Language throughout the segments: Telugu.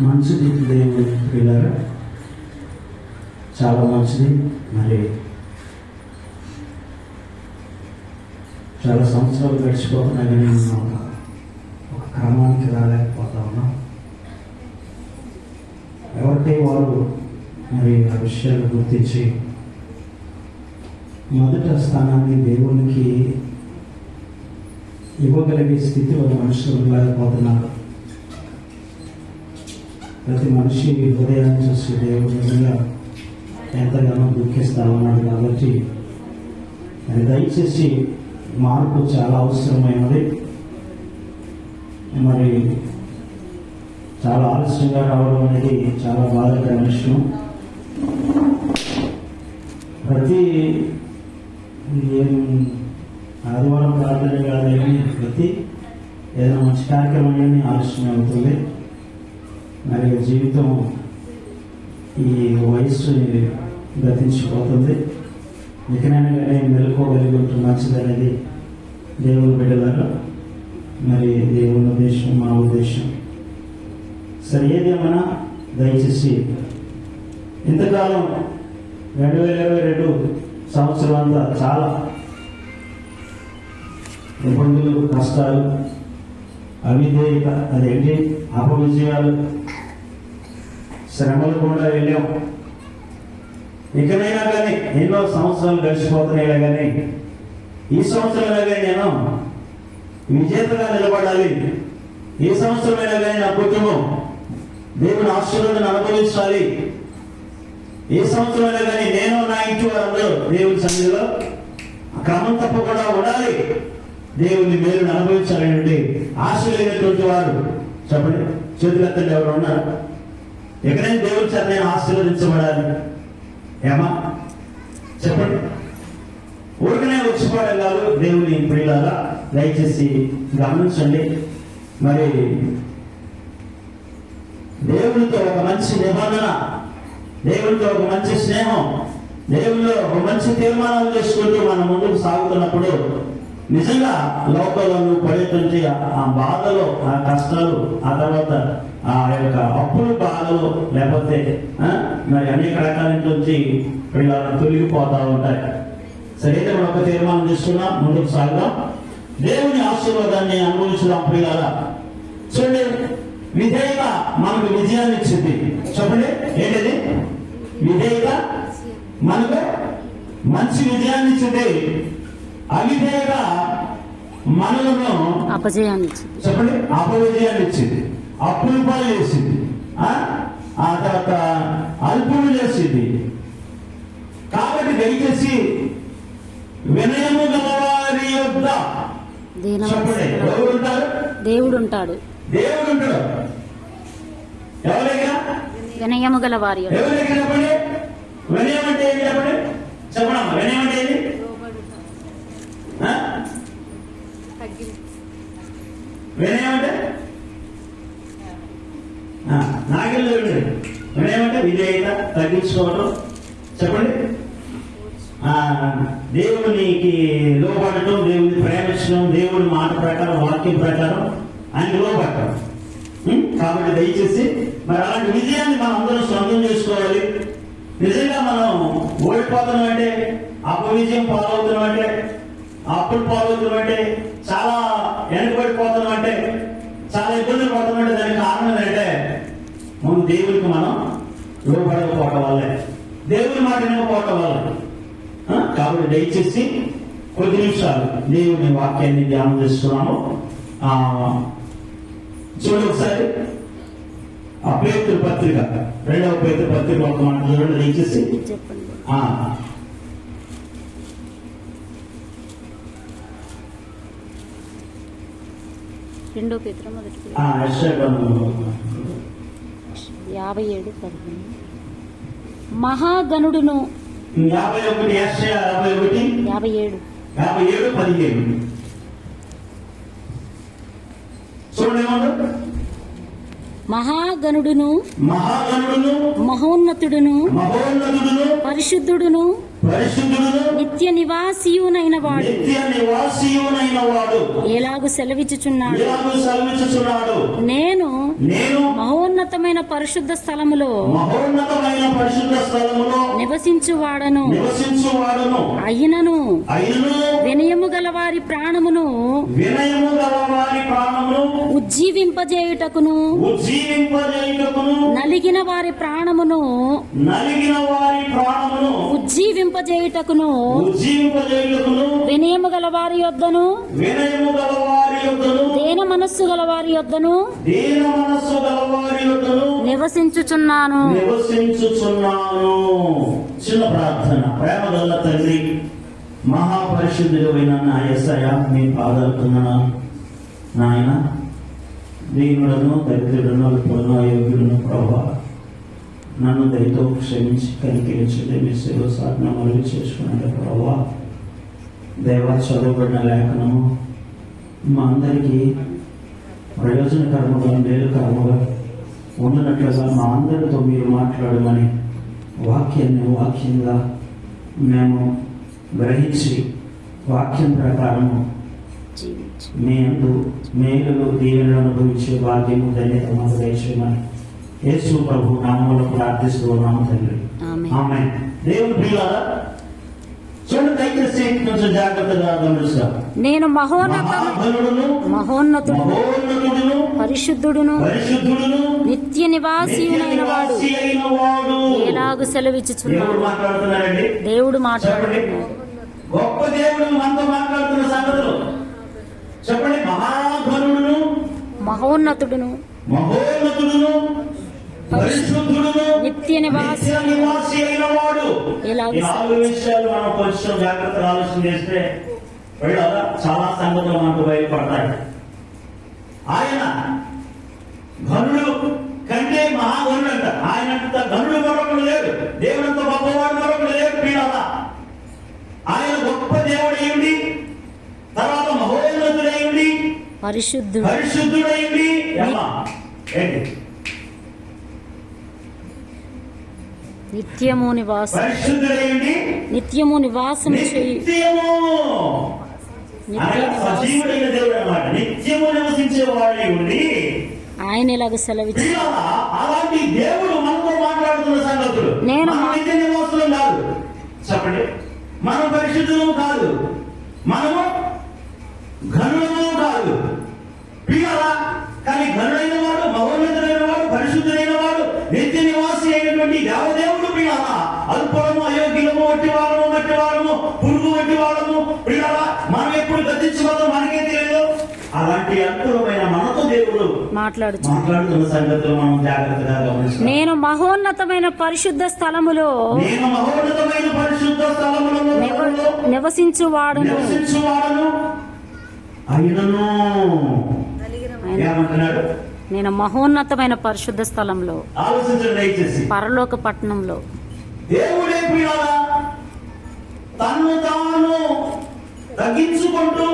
మంచిది దేవుని పిల్లరా చాలా మంచిది మరి చాలా సంవత్సరాలు గడిచిపోతున్నా కానీ ఒక- క్రమానికి రాలేకపోతా ఉన్నాం. ఎవరికి వారు మరి ఆ విషయాలు గుర్తించి మొదట స్థానాన్ని దేవునికి ఇవ్వగలిగే స్థితిలో మనుషులు లేకపోతున్నారు ప్రతి మనిషి హృదయాన్ని చూసి దేవుడు నిజంగా ఎంతగానో దుఃఖిస్తామన్నాడు కాబట్టి అది దయచేసి మార్పు చాలా అవసరమైనది. మరి చాలా ఆలస్యంగా రావడం అనేది చాలా బాధకర విషయం. ప్రతి ఏం ఆదివారం ప్రార్థన కాదని ప్రతి ఏదైనా మంచి కార్యక్రమం ఆలస్యం అవుతుంది మరి జీవితం ఈ వయస్సు గతించిపోతుంది. ఇకనైనాగానే మెలుకోగలిగి ఉంటే మంచిదనేది దేవుని బిడ్డలారా. మరి దేవుని ఉద్దేశం మా ఉద్దేశం. సరే ఏదేమైనా దయచేసి ఇంతకాలం రెండు వేల ఇరవై రెండు సంవత్సరం అంతా చాలా ఇబ్బందులు కష్టాలు అవిధేయత అదేంటి? అపవిజయాలు శ్రమలు కూడా వెళ్ళాం. ఇకనైనా కానీ ఎన్నో సంవత్సరాలు గడిచిపోతున్నాయి కానీ ఈ సంవత్సరమైనా కానీ నేను విజేతగా నిలబడాలి. ఈ సంవత్సరమైనా కానీ నా కుటుంబం దేవుని ఆశీర్వాదాన్ని అనుభవించాలి. ఈ సంవత్సరమైనా కానీ నేను నా ఇంటి వారందరూ దేవుని సన్నిధిలో క్రమం తప్పకుండా ఉండాలి. దేవుని మేలుని అనుభవించాలండి ఆశ లేనటువంటి వారు. చెప్పండి. చేతులు ఎవరు ఉన్నారు. ఎక్కడైనా దేవుని చేత నేను ఆశీర్వదించబడాలి? ఏమా? చెప్పండి. ఊరికనే వచ్చిపోవడం కాదు దేవుని ప్రియులారా దయచేసి గమనించండి. మరి దేవునితో ఒక మంచి నిబంధన దేవునితో ఒక మంచి స్నేహం దేవుల్లో ఒక మంచి తీర్మానాలు చేసుకుంటూ మనం ముందుకు సాగుతున్నప్పుడు నిజంగా లోకంలో నువ్వు పడేటువంటి ఆ- బాధలో బాధలు ఆ కష్టాలు ఆ తర్వాత ఆ యొక్క అప్పులు బాధలు లేకపోతే మరి అనేక రకాల నుంచి ఇలా తొలగిపోతూ ఉంటాయి. సరైతే మనం ఒక తీర్మానం తీసుకున్నాం ముందుకు సాగుదాం. దేవుని ఆశీర్వాదాన్ని అనుభవించడం ప్రియాల చూడండి విధేయత మనకు విజయాన్ని ఇచ్చింది. చెప్పండి ఏంటిది? విధేయత మనకు మంచి విజయాన్ని ఇచ్చింది. అవిధేయత మనలను అపజయాన్ని చెప్పండి అపవిజయాన్ని ఇచ్చింది అప్పులు పాలు చేసింది. ఆ? తర్వాత అల్పులు చేసింది. కాబట్టి దయచేసి వినయము గలవారి యొద్ద చెప్పండి దేవుడు ఉంటాడు దేవుడు ఉంటాడు ఎవరి దగ్గర? వినయము గల వారి చెప్పండి? వినయం అంటే ఏంటి చెప్పండి? చెప్పడమ్మా వినయం అంటే ఏంటి ఆ? వినయమంటే? అంటే వినయమంటే విధేయత తగ్గించుకోవడం చెప్పండి. దేవునికి లోపడటం దేవుని ప్రేమించడం దేవుని మాట ప్రకారం వాక్యం ప్రకారం ఆయన లోపడటం కాబట్టి దయచేసి మరి అలాంటి విజయాన్ని మనం అందరం సొంతం చేసుకోవాలి. నిజంగా మనం ఓడిపోతున్నాం అంటే అపవిజయం పాలవుతున్నాం అంటే అప్పులు పాలవుతున్నాం అంటే చాలా వెనకబడిపోతున్నాం అంటే చాలా ఇబ్బందులు పడుతున్నాం అంటే దానికి కారణం ఏంటంటే మనం దేవునికి మనం లోపడకపోవటం వల్లే. దేవుని మాట వినకపోవటం వల్ల. కాబట్టి దయచేసి కొద్ది నిమిషాలు దేవుని వాక్యాన్ని ధ్యానం చేస్తున్నాము. చూడండి ఒకసారి. ఆ పేతృ పత్రిక రెండవ పేతృ పత్రిక ఒక మాట చూడండి దయచేసి చెప్పండి ఆ, రెండో పేతురు మొదటి. యాభై ఏడు పదిహేను. మహాగణుడును. యాభై ఒకటి యాభై ఒకటి. యాభై ఏడు. యాభై ఏడు చూడండి ఏమన్నారు మహాగణుడును. మహాగణుడును. మహోన్నతుడును. మహోన్నతుడును. పరిశుద్ధుడును. నిత్య నివాసియునైన వాడు. నిత్య నివాసియునైన వాడు. ఎలాగు సెలవిచ్చుచున్నాడు? ఇలాగూ సెలవిచ్చుచున్నాడు? నేను నేను మహోన్నతమైన పరిశుద్ధ స్థలములో మహోన్నతమైన పరిశుద్ధ స్థలములో నివసించువాడను. నివసించువాడును. అయినను. వినయము గల వారి ప్రాణమును వినయము గల వారి ప్రాణమును ఉజ్జీవింపజేయుటకును. ఉజ్జీవింపజేయుటకును. నలిగిన వారి ప్రాణమును నలిగిన వారి ప్రాణమును ఉజ్జీవింపజేయుటకును. ఉజ్జీవింపజేయుటకును. వినయము గల వారి యొద్దను. వినయము గల వారి యొద్దను. దేన మనస్సు గల వారి యొద్దను. దీన మనస్సు గల వారి నివసించుచున్నాను. నివసించుచున్నాను. చిన్న ప్రార్థన. ప్రేమ గల తండ్రి మహాపరిశుద్ధుడైన నా ఎస్ఐ మీ పాదాలుతున్నాను నాయన దీనులను దరిద్రులను అల్పులను అయోగ్యులను ప్రభా నన్ను దయతో క్షమించి కనికరించండి. మీ సేవ సాధన మరుగు చేసుకున్నాడు ప్రభా దేవ చదవబడిన లేఖనము మా అందరికీ ప్రయోజనకరముగా మేలుకరముగా ఉన్నట్లుగా మా అందరితో మీరు మాట్లాడమని వాక్యాన్ని వాక్యంగా మేము గ్రహించి వాక్యం ప్రకారము జీవించు మీ అందు మేలులు దీవెనలు అనుభవించే భాగ్యము ధన్యత మాకు దయచేయమని యేసు ప్రభు నామములో ప్రార్థిస్తూ ఉన్నాము తండ్రి ఆమె దేవుని ప్రియులారా చూడండి దయచేసి కొంచెం జాగ్రత్తగా గమనిస్తాం నేను మహోన్నతుడు. మహోన్నతుడును పరిశుద్ధుడును. పరిశుద్ధుడును నిత్య నివాసియునైన వాడు. ఎలాగు దేవుడు సెలవిచ్చుచున్నాడు. దేవుడు మాట్లాడుతున్నాడు గొప్ప దేవుడు మనతో మాట్లాడుతున్న సంగతులు. చెప్పండి మహాఘనుడును మహోన్నతుడును. మహోన్నతుడును నిత్య నివాసి. అయిన వాడు. నాలుగు విషయాలు మనం కొంచెం జాగ్రత్తగా ఆలోచన చేస్తే చాలా సంగతులు మనకు బయటపడతాయి ఆయన ఘనుడు కంటే మహాఘనుడు అంట ఆయనంత ఘనుడు మరొకడు లేడు. దేవుడంత గొప్పవాడు మరొకడు లేడు పీడాల ఆయన గొప్ప దేవుడు అయ్యండి తర్వాత మహోన్నతుడయ్యండి పరిశుద్ధుడు. పరిశుద్ధుడయ్యండి ఎలా ఏంటి? నిత్యము నివాసం నిత్యము నివాసం చేయి. నిత్యము. ఉండి ఆయన ఎలాగ సెలవిచ్చు ప్రియులారా, అలాంటి దేవుడు మనతో మాట్లాడుతున్న సంగతులు. నేను నిత్య నివాసులం కాదు. చెప్పండి. మనం కాదు. మనము ఘనులము కాదు. ప్రియులారా, కానీ ఘనుడైన వాడు మహోన్నతుడైన వాడు పరిశుద్ధుడైన వాడు నిత్య నివాసి అయినటువంటి దేవదేవుడు ప్రియాలా అల్పడము అయోగ్యులము వట్టి వాళ్ళము మట్టి వాళ్ళము పురుగు వట్టి వాళ్ళము ప్రియాలా మనం ఎప్పుడు గతించబోదో మనకే తెలియదు. అలాంటి అద్భుతమైన మనతో దేవుడు మాట్లాడుచు. మాట్లాడుతున్న సంగతులు మనం జాగ్రత్తగా గమనిస్తాం నేను మహోన్నతమైన పరిశుద్ధ స్థలములో నేను మహోన్నతమైన పరిశుద్ధ స్థలములలో నివ- నివసించువాడును. నివసించువాడను. అయినను. ఏమంటున్నాడు? నేను మహోన్నతమైన పరిశుద్ధ స్థలంలో పరలోక పట్టణంలో దేవుడే ప్రియాలా తన్ను తాను తగ్గించుకుంటూ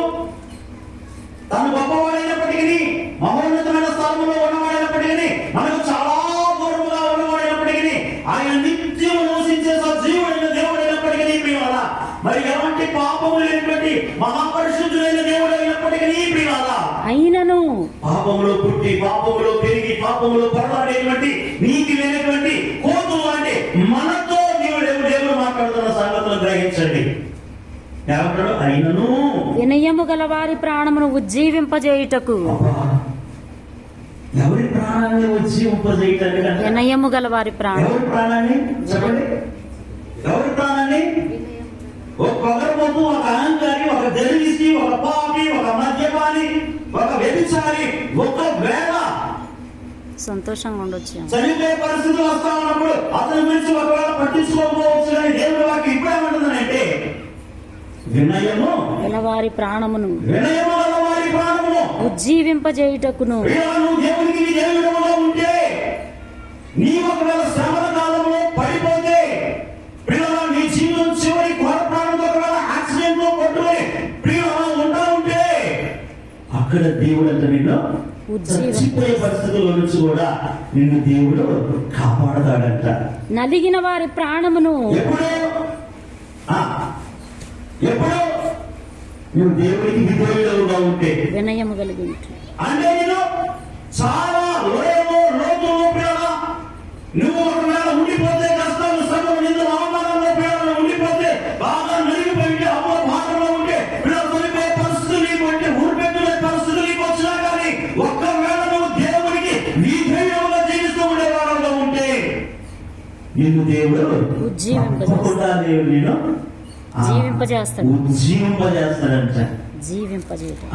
తను గొప్పవాడైనప్పటికీ మహోన్నతమైన స్థలంలో ఉన్నవాడైనప్పటికీ మనకు చాలా దూరముగా ఉన్నవాడైనప్పటికీ ఆయన నిత్యం నివసించే సజీవుడైన దేవుడైనప్పటికీ ప్రియాలా మరి ఎలాంటి పాపము లేనటువంటి మహాపరిశుద్ధుడైన దేవుడైనప్పటికీ ప్రియాలా అయినను పాపములో పుట్టి పాపములో పెరిగి పాపములో పొరలాడేటువంటి నీతి లేనటువంటి ఏమంటాడు అయినను. వినయము గల వారి ప్రాణమును ఉజ్జీవింపజేయుటకు. ఎవరి ప్రాణాన్ని అంటే వినయము గల వారి ప్రాణం. ఎవరి ప్రాణాన్ని? చెప్పండి. ఎవరి ప్రాణాన్ని? ఒక పొగరబోతు ఒక అహంకారి ఒక దరిసి ఒక పాపి ఒక మద్యపాని ఒక వ్యభిచారి ఒక వేళ సంతోషంగా ఉండొచ్చు చనిపోయే పరిస్థితులు వస్తా ఉన్నప్పుడు అతని గురించి ఒకవేళ పట్టించుకోకపోవచ్చు కానీ దేవుడు వాకి ఇప్పుడేమంటుందనంటే వినయము గలవారి ప్రాణమును వినయము ఉజ్జీవింపజేయుటకును దేవునికి నీ ఉంటే నీ ఒకవేళ శ్రమల కాలంలో పడిపోతే నీ జీవితం చివరి కొర ప్రాణంతో ఒకవేళ యాక్సిడెంట్లో కొట్టుకొని ఉంటా ఉంటే అక్కడ దేవుడు అంత నిన్ను. చచ్చిపోయే పరిస్థితుల్లో నుంచి కూడా నిన్ను దేవుడు కాపాడతాడంట. నలిగిన వారి ప్రాణమును ఎప్పుడు? ఆ, ఎప్పుడు? నువ్వు దేవుడికి విధేయుడుగా ఉంటే. వినయము కలిగి అంటే నేను చాలా నిన్ను దేవుడు. తప్పకుండా దేవుడు నేను. జీవింపజేస్తాడు. ఉజ్జీవింపజేస్తాడంట. జీవింపజేయటం.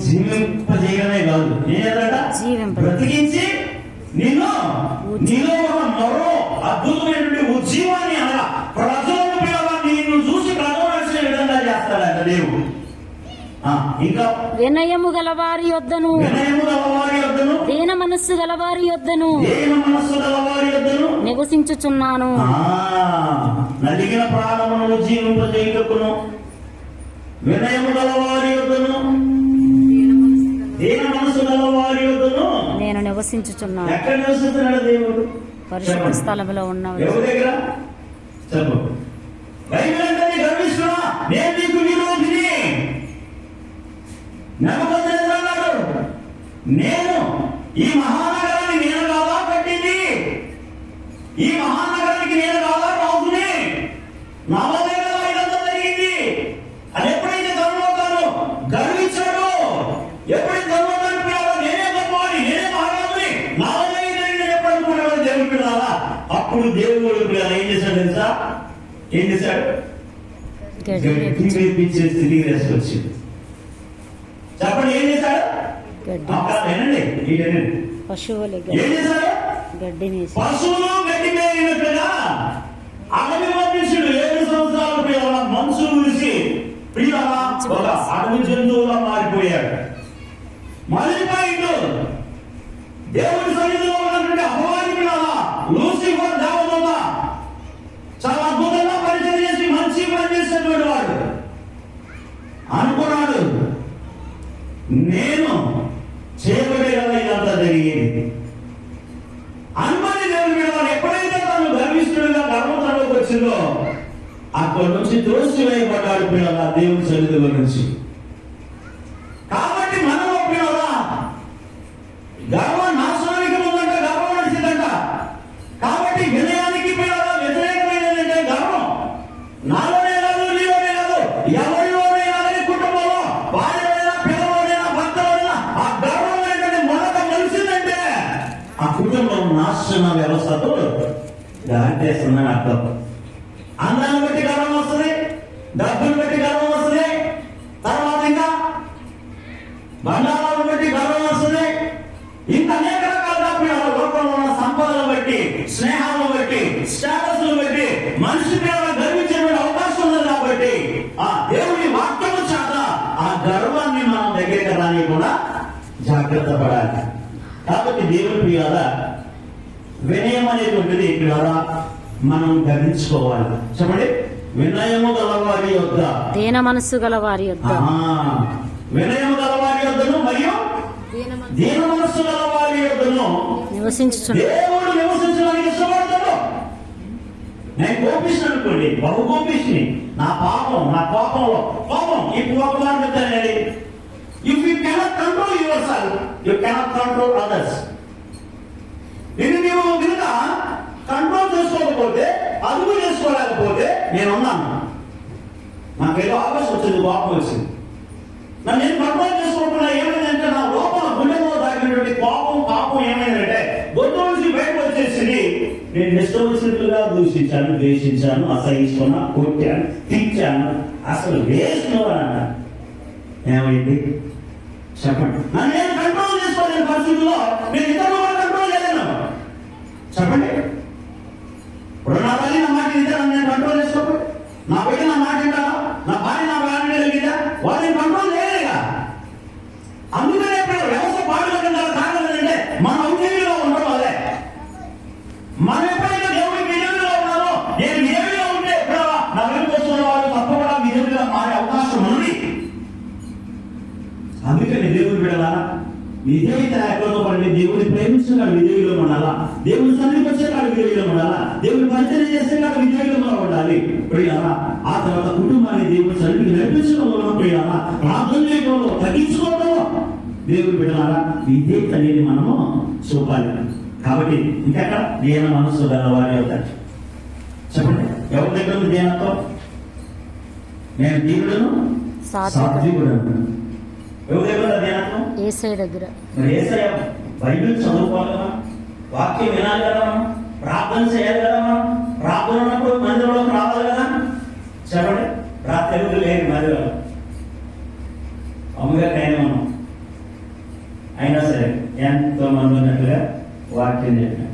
జీవింపజేయడమే కాదు. జీవింప బ్రతికించి నిన్ను ఉజ్జీ- నీలో ఉన్న మరో అద్భుతమైనటువంటి ఉజ్జీవాన్ని అనగా ప్రజలను పిలవ నిన్ను చూసి కలవలసిన విధంగా చేస్తాడంట దేవుడు ఆ, ఇంకా వినయము గల వారి యొద్దను. దీన మనస్సు గల వారి యొద్దను. నివసించుచున్నాను. నలిగిన వినయము యొద్దను. దీన యొద్దను. నేను నివసించుచున్నాను. ఎక్కడ నివసిస్తున్నాడు దేవుడు? ఉన్నవి ఎవరి దగ్గర? చెప్పు అన్నాడు నేను ఈ మహానగరాన్ని నేను కాదా కట్టింది ఈ మహానగరానికి నేను కాదా రాజుని కదా ఇదంతా జరిగింది. అది ఎప్పుడైతే గర్వవుతాను గర్వించాడు ఎప్పుడైతే గర్వవుతాను పిల్లలు నేనే గొప్పవాడి నేనే మహారాజుని ఇది జరిగింది ఎప్పుడు అనుకునేవాడు దేవుడు పిల్లలా అప్పుడు దేవుడు పిల్లలు ఏం చేశాడు తెలుసా? ఏం చేశాడు? గడ్డి వేపించే స్థితికి తీసుకొచ్చింది చెప్పండి ఏం చేశాడు గడ్డి అక్కడ వినండి ఈ వినండి పశువులు ఏం చేశాడు గడ్డినేసి పశువులు గడ్డి మేయినట్లుగా అడవి పంపించుడు ఏడు సంవత్సరాల పిల్లల మనసు విడిసి పిల్లల ఒక అడవి జంతువులా మారిపోయాడు. మళ్ళీపోయిండు దేవుడి సన్నిధిలో ఉన్నటువంటి అపవాది పిల్లల లూసిఫర్ దేవదూత చాలా అద్భుతంగా పరిచయం చేసి మంచి పని చేసినటువంటి వాడు అనుకున్నాడు నేను చేయబడే కదా ఇదంతా జరిగేది అనుమతి దేవుని మీద వాడు ఎప్పుడైతే తను గర్విష్ఠుడిగా గర్వంలోకి వచ్చిందో అక్కడి నుంచి త్రోసివేయబడ్డాడు పిల్లల దేవుని సన్నిధిలో నుంచి. కాబట్టి మనలో పిల్లల గర్వం నాశనానికి ముందంట గర్వం నడిచిందంట. కాబట్టి వినయానికి పిల్లల వ్యతిరేకమైనదంటే గర్వం. నాలోనే కాదు నీలోనే కాదు ఎవరిలోనే కాదని కుటుంబంలో భార్యలైనా పిల్లలైనా భర్తలైనా ఆ గర్వం అనేటువంటి మొదట మనిషిందంటే ఆ కుటుంబం నాశన వ్యవస్థతో దాటేస్తుందని అర్థం. జాగ్రత్త పడాలి కాబట్టి దేవుని పిల్లల వినయం అనేటువంటిది పిల్లల మనం గర్వించుకోవాలి చెప్పండి? వినయము గలవారి యొక్క దీన మనస్సు గల వారి యొద్ద వినయము గలవారి యొద్దను మరియు దీన మనస్సు గలవారి యొద్దను నివసించుచున్నాను దేవుడు నివసించడానికి ఇష్టపడతాడు. నేను కోపిస్తాను అనుకోండి. బహు కోపిస్తుంది నా పాపం నా కోపంలో పాపం ఈ కోపం అనేది If you cannot control yourself, you cannot control control others ఇది నీవు కనుక కంట్రోల్ చేసుకోకపోతే అదుపు చేసుకోలేకపోతే నేను ఉన్నాను నాకేదో ఆవేశం వచ్చింది కోపం వచ్చింది. నన్ను నేను కంట్రోల్ చేసుకోకుండా ఏమైందంటే నా లోపల గుండెలో దాగినటువంటి కోపం పాపం ఏమైందంటే గొంతు నుంచి బయటకు వచ్చేసింది. నేను ఇష్టం దూషించాను ద్వేషించాను అసహించుకున్నా కొట్టాను తిట్టాను అసలు వేస్ట్ అన్న. ఏమైంది? చెప్పండి. నన్ను నేను కంట్రోల్ చేసుకోలేని పరిస్థితుల్లో. నేను ఇతరులు కూడా కంట్రోల్ చేయలేను. చెప్పండి. ఇప్పుడు నా తల్లి నా మాట ఇద్దరు నన్ను నేను కంట్రోల్ చేసుకోకపోతే నా బిడ్డ నా మాట వింటారా నా భార్య నా భార్య కలిగిందా వాళ్ళని కంట్రోల్ చేయలేగా? అందుకనే ఇప్పుడు వ్యవస్థ పాడుతుంటారు కారణం ఏంటంటే మన ఉద్యోగంలో ఉండడం అదే. మన బిడలా విధేయత లేకపోతే పడి దేవుడిని ప్రేమించిన కాదు విధేయులు ఉండాలా? దేవుని సన్నిధికి వచ్చే కాదు విధేయులు ఉండాలా? దేవుని పరిచయం చేసే కాదు విధేయులుగా ఉండాలి. ప్రియారా ఆ తర్వాత కుటుంబాన్ని దేవుని సన్నిధికి నడిపించడంలో ప్రియారా ప్రార్థన చేయడంలో తగ్గించుకోవడంలో దేవుడు బిడ్డలారా విధేయత అనేది మనము చూపాలి. కాబట్టి ఇంకెక్కడ? దేన మనస్సు గలవారి అవుతారు చెప్పండి ఎవరి దగ్గర ఉంది దేనత్వం? నేను సాత్వికుడు. సాత్వికుడను. ఎవరి దగ్గర దేనత్వం? ఏసై దగ్గర. బైబిల్ చదువుకోవాలి కదా వాక్యం వినాలి కదా మనం ప్రార్థన చేయాలి కదా మనం ప్రార్థన ఉన్నప్పుడు మందిరంలోకి రావాలి కదా? చెప్పండి. రాత్రి ఎవరు లేని మందిరం అమ్మగా నేను ఉన్నాం అయినా సరే ఎంతో మంది ఉన్నట్టుగా వాక్యం చెప్పిన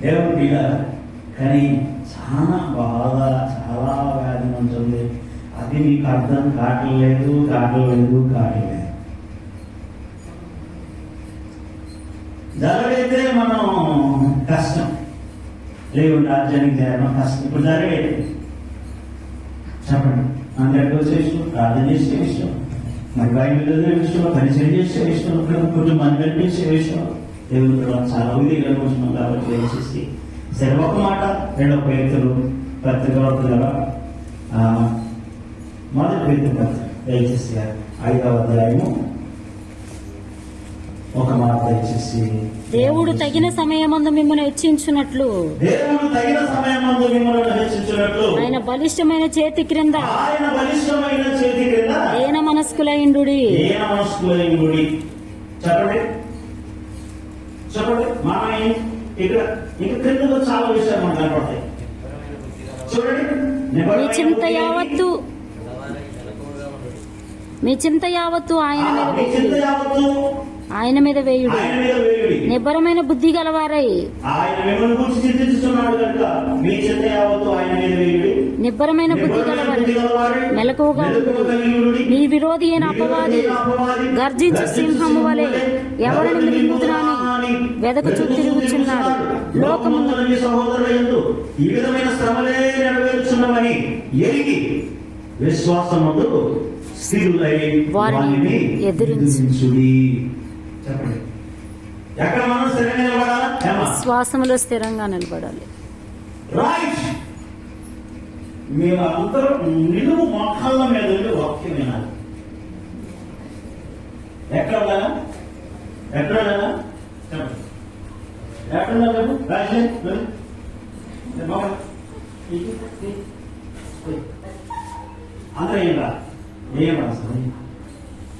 దేవుడు పిల్ల కానీ చాలా బాధ చాలా వ్యాధి ఉంటుంది అది మీకు అర్థం కావట్లేదు కావట్లేదు కావట్లేదు. జరగైతే మనం కష్టం. లేకుంటే రాజ్యానికి చేరడం కష్టం. ఇప్పుడు జరగైతే చెప్పండి. అందరికి వచ్చే ప్రార్థన చేసే విషయం మరి బయట చదివే విషయం పరిచయం చేసే విషయం కుటుంబాన్ని నడిపించే విషయం. దేవుడు కూడా చాలా ఉదయంగా కూర్చున్నాం కాబట్టి దయచేసి సరే ఒక మాట రెండో పేతులు పత్రికల మొదటి పేరు పత్రిక దయచేసి ఐదవ అధ్యాయము ఒక మాట దయచేసి దేవుడు తగిన సమయమందు మిమ్మల్ని హెచ్చించున్నట్లు దేవుడు తగిన సమయం ముందు మిమ్మల్ని హెచ్చించినట్లు. ఆయన బలిష్టమైన చేతి క్రింద. ఆయన బలిష్టమైన చేతి క్రింద ఏన మనస్కులైండు ఏ మనస్కులైనడి చెప్పండి. చెప్పండి. మనం ఇక్కడ ఇక క్రిందకు చాలా విషయాలు మనకు కనపడతాయి. చూడండి. చింత యావత్తు మీ చింత యావత్తు ఆయన మీద ఆయన మీద వేయుడు. నిబ్బరమైన బుద్ధి గలవారై. నిబ్బరమైన బుద్ధి గలవారై. మెలకువగా. మీ విరోధి అయిన అపవాది గర్జించు సింహము వలె ఎవరిని మృంగుదునని వెదకుచూ తిరుగుచున్నాడు. లోకము లోకముందు ఈ విధమైన శ్రమలే నెరవేర్చున్నవని ఎరిగి విశ్వాసముందు స్థిరులై వారిని ఎదిరించు. ఎదిరించుడి. చెప్పండి. ఎక్కడ మనం స్థిరంగా నిలబడాలా? శ్వాసములో స్థిరంగా నిలబడాలి. రైట్ నిలువు మొక్కల మీద ఉండి వాక్యం వినాలి. ఎక్కడ ఉండాలా? ఎక్కడ ఉండాలా? చెప్పండి. ఎక్కడ ఉండాలి అందరూ ఏం రా ఏం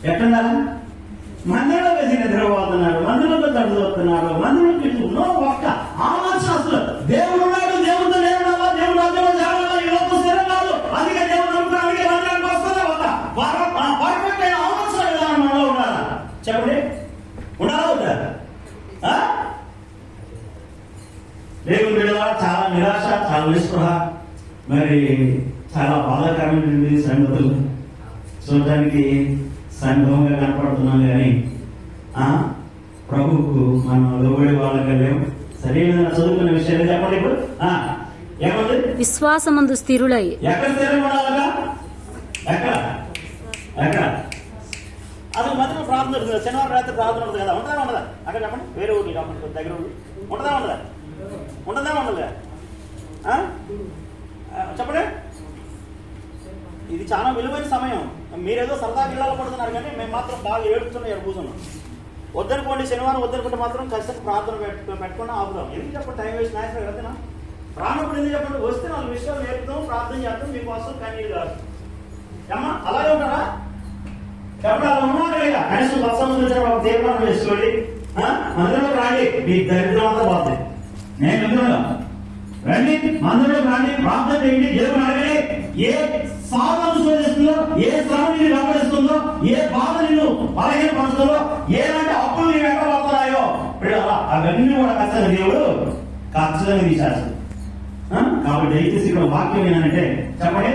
ఎక్కడ ఉండాలా? మందిరం వేసిన నిద్రపోతున్నాడు మందిరంలో తడుతున్నారు మందిరంలో తింటున్నో ఒక్క ఆలోచన అసలు దేవుడు ఉన్నాడు దేవుడితో నేను దేవుడు అందరూ చేరాలా ఈ స్థిరం కాదు అందుకే దేవుడు నమ్ముకుని అందుకే మందిరానికి వస్తుందా వద్దా పర్ఫెక్ట్ అయిన ఆలోచన విధానం మనలో ఉండాలా? చెప్పండి. ఉండాలా వద్దా? ఆ? దేవుని చాలా నిరాశ చాలా నిస్పృహ. మరి చాలా బాధాకరమైనటువంటి సంగతులు. చూడడానికి సంఘంగా కనపడుతున్నాం కానీ ఆ, ప్రభువుకు మనం లోబడి వాళ్ళగా లేవు. సరైన చదువుకున్న విషయాలు చెప్పండి ఇప్పుడు. ఆ, ఏమంది విశ్వాసమందు స్థిరులై. ఎక్కడ స్థిరం ఉండాలగా? ఎక్కడ? ఎక్కడ? అసలు మధ్యలో ప్రార్థన ఉంటుంది శనివారం రాత్రి ప్రార్థన ఉంటుంది కదా ఉంటుందా ఉండదా? అక్కడ చెప్పండి. వేరే ఊరికి కాకుండా దగ్గర ఊరు ఉంటుందా ఉండదా? ఉంటుందా ఉండదా? ఆ? ఆ, చెప్పండి. ఇది చాలా విలువైన సమయం. మీరేదో సరదా గిల్లాలు పడుతున్నారు కానీ మేము మాత్రం బాగా ఏడుతున్నాం కూర్చున్నాం వద్దనుకోండి శనివారం వద్దనుకుంటే మాత్రం ఖచ్చితంగా ప్రార్థన పెట్టుకుని ఆపుదాం. ఎందుకు చెప్పండి? Time waste. నాయకులు వెళ్తున్నా రానప్పుడు ఎందుకు చెప్పండి? వస్తే నాలుగు విషయాలు నేర్పుతాం ప్రార్థన చేస్తాం మీకోసం కన్నీళ్ళు కాదు అమ్మా అలాగే ఉంటారా? చెప్పండి అలా ఉన్నారు లేదా? కనీసం బస్సు వచ్చిన తీర్మానం చేసుకోండి. అందులో రాండి. మీ దరిద్రం అంతా పోతుంది. నేను రండి మందులో రండి ప్రార్థన చేయండి. దేవుని అడగండి. ఏ శోధిస్తుందో ఏ శ్రమ నిన్ను వెంబడిస్తుందో ఏ బాధ నిన్ను బలహీన పరుస్తుందో ఏలాంటి అప్పులు నీ వెంట పడుతున్నాయో పిల్లలా అవన్నీ కూడా ఖచ్చితంగా దేవుడు ఖచ్చితంగా తీసేస్తాడు? కాబట్టి దయచేసి ఇక్కడ వాక్యం ఏంటంటే చెప్పండి.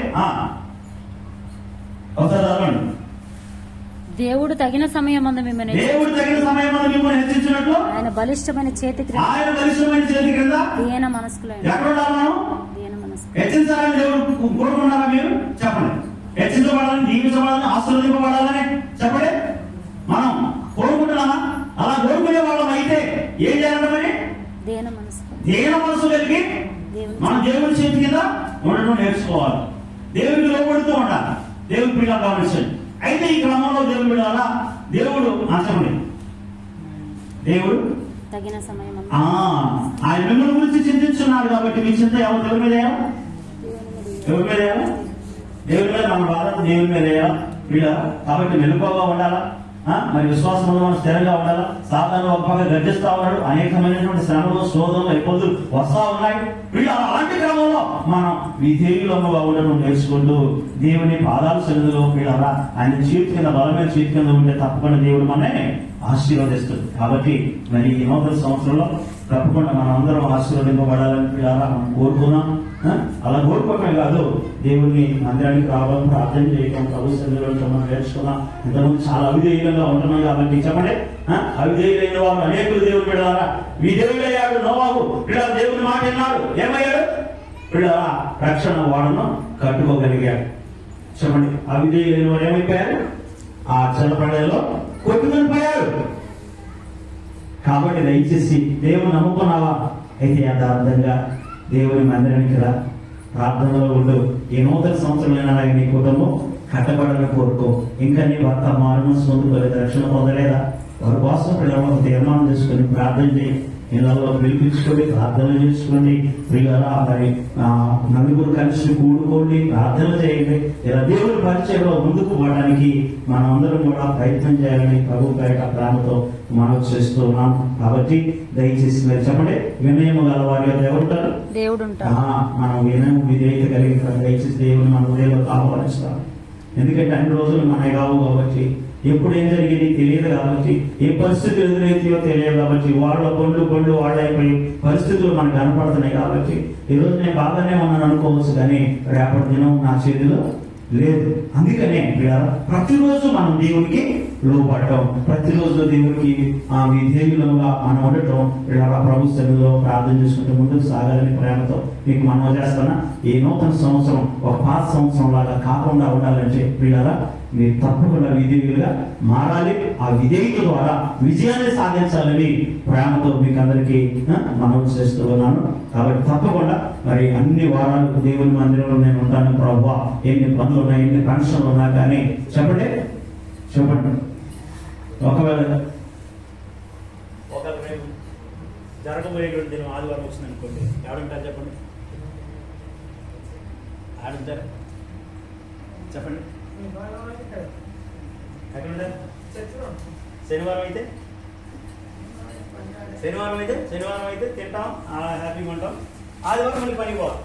ఒకసారి చదవండి. దేవుడు తగిన సమయమందు మిమ్మల్ని దేవుడు తగిన సమయం మిమ్మల్ని హెచ్చించినట్లు ఆయన బలిష్టమైన చేతి క్రింద ఆయన పరిశ్రమైన చేతి కింద దీన మనస్కులైన ఎక్కడ ఉండాలి మనం దీన మనస్కు హెచ్చించాలని దేవుడు కోరుకున్నారా మీరు? చెప్పండి. హెచ్చించబడాలని దీవించబడాలని ఆశీర్వదింపబడాలని చెప్పండి. మనం కోరుకుంటున్నామా? అలా కోరుకునే వాళ్ళం అయితే ఏం చేయాలంటే మరి? దీన మనసు. కలిగి మనం దేవుని చేతి కింద ఉండడం నేర్చుకోవాలి. దేవుడికి లోపడుతూ ఉండాలి. దేవుని పిల్లలు గమనించండి అయితే ఈ క్రమంలో దేవుని పిల్లల దేవుడు ఆ చెప్పండి దేవుడు తగిన సమయమందు ఆ, ఆయన మిమ్మల్ని గురించి చింతించున్నాడు కాబట్టి మీ చింత ఎవరు దేవుని మీద? ఎవరి మీద దేవుని మీద మన బాధ దేవుని మీద వీళ్ళ కాబట్టి మెలుకోగా ఉండాలా? మరి విశ్వాసంలో మనం స్థిరంగా ఉండాలా? సాధారణ ఒక పక్క గర్జిస్తా ఉన్నాడు. అనేకమైనటువంటి శ్రమలు శోధనలు ఇబ్బందులు వస్తా ఉన్నాయి. వీళ్ళు అలాంటి క్రమంలో మనం విధేయులముగా ఉండడం నేర్చుకుంటూ దేవుని పాదాల సన్నిధిలో వీళ్ళరా ఆయన చేతి కింద బలమైన చేతి కింద ఉంటే తప్పకుండా దేవుడు మనల్ని ఆశీర్వదిస్తుంది. కాబట్టి మరి ఈ నూతన సంవత్సరంలో తప్పకుండా మనం అందరం ఆశీర్వదింపబడాలని వీళ్ళారా మనం కోరుకున్నాం అలా కోరుకోవటమే కాదు. దేవుడిని మందిరానికి రావడం ప్రార్థన చేయటం ప్రభు సన్నిధిలో మనం నేర్చుకున్నాం ఇంతకుముందు చాలా అవిధేయులంగా ఉంటున్నాం కాబట్టి చెప్పండి. అవిధేయులైన వారు అనేకులు దేవుడు బిడ్డారా విధేయుడయ్యాడు నోవాబు. ఇలా దేవుని మాట విన్నాడు ఏమయ్యాడు? ఇలా రక్షణ వాడను కట్టుకోగలిగాడు. చెప్పండి. అవిధేయులైన వారు ఏమైపోయారు? ఆ చల్లపడలో కొట్టుకొని పోయారు. కాబట్టి దయచేసి దేవుని నమ్ముకున్నావా? అయితే యథార్థంగా దేవుని మందిరానికి రా ప్రార్థనలో ఉండు. ఈ నూతన సంవత్సరం నీ కుటుంబం కట్టబడని కోరుకో. ఇంకా నీ భర్త మారును సొందుకోలేదు రక్షణ పొందలేదా? వారి కోసం పిల్లలు తీర్మానం చేసుకుని ప్రార్థన చేయి. ఇళ్ళలో పిలిపించుకోండి ప్రార్థన చేసుకోండి పిల్లల మరి నలుగురు కలిసి కూడుకోండి ప్రార్థన చేయండి. ఇలా దేవుని పరిచయంలో ముందుకు పోవడానికి మనం అందరం కూడా ప్రయత్నం చేయాలని ప్రభు పేట ప్రేమతో మనం చేస్తున్నాం కాబట్టి దయచేసి మీరు చెప్పండి వినయము గల వారి యొక్క ఎవరుంటారు దేవుడు మనం వినయం విధేయత కలిగి దయచేసి దేవుని మన హృదయంలో ఆహ్వానిస్తాం ఎందుకంటే అన్ని రోజులు మనకి కావు కాబట్టి ఎప్పుడు ఏం జరిగింది తెలియదు కాబట్టి ఏ పరిస్థితులు ఎదురైతాయో తెలియదు కాబట్టి వాళ్ళ పనులు పనులు వాళ్ళైపోయి పరిస్థితులు మనకు కనపడుతున్నాయి కాబట్టి ఈరోజు నేను బాగానే ఉన్నాను అనుకోవచ్చు కానీ రేపటి దినం నా చేతిలో లేదు. అందుకనే ప్రతిరోజు మనం దేవునికి లోపడటం ప్రతిరోజు దేవుడికి ఆ విధేయులుగా మనం ఉండటం. ఇలా ప్రభు సన్నిధిలో ప్రార్థన చేసుకుంటూ ముందుకు సాగాలని ప్రేమతో మీకు మనం చేస్తానా? ఈ నూతన సంవత్సరం ఒక పాత సంవత్సరం లాగా కాకుండా ఉండాలంటే పిల్లరా మీరు తప్పకుండా విధేయులుగా మారాలి. ఆ విధేయత ద్వారా విజయాన్ని సాధించాలని ప్రేమతో మీకు అందరికీ మనం చేస్తూ ఉన్నాను. కాబట్టి తప్పకుండా మరి అన్ని వారాలు దేవుని మందిరంలో నేను ఉంటాను. ప్రభు ఎన్ని పనులు ఉన్నాయి ఎన్ని పెన్షన్లు ఉన్నా కానీ చెప్పండి. చెప్పండి. ఒకవేళ ఒకవేళ రేపు జరగబోయేటువంటి దినం ఆదివారం వచ్చింది అనుకోండి ఎవరుంటారు చెప్పండి? ఆడుంటారు చెప్పండి. శనివారం అయితే? శనివారం అయితే? శనివారం అయితే తింటాం. హ్యాపీగా ఉంటాం. ఆదివారం మళ్ళీ పనికి పోవాలి.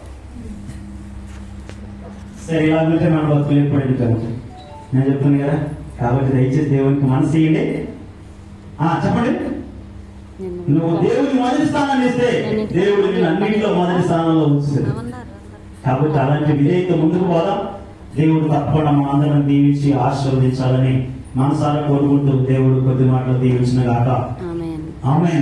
సరే ఇలా ఉంటే మన బతుకులు ఎప్పుడు నేను చెప్తాను కదా? కాబట్టి దయచేసి దేవునికి మనసు ఆ, చెప్పండి. నువ్వు దేవుడికి మొదటి స్థానాన్ని ఇస్తే దేవుడు నేను అన్నింటిలో మొదటి స్థానంలో ఉంచుతాడు. కాబట్టి అలాంటి విధేయత ముందుకు పోదాం. దేవుడు తప్పకుండా మా అందరం దీవించి ఆశీర్వదించాలని మనసారా కోరుకుంటూ దేవుడు కొద్ది మాటలు దీవించిన గాక. ఆమెన్. ఆమె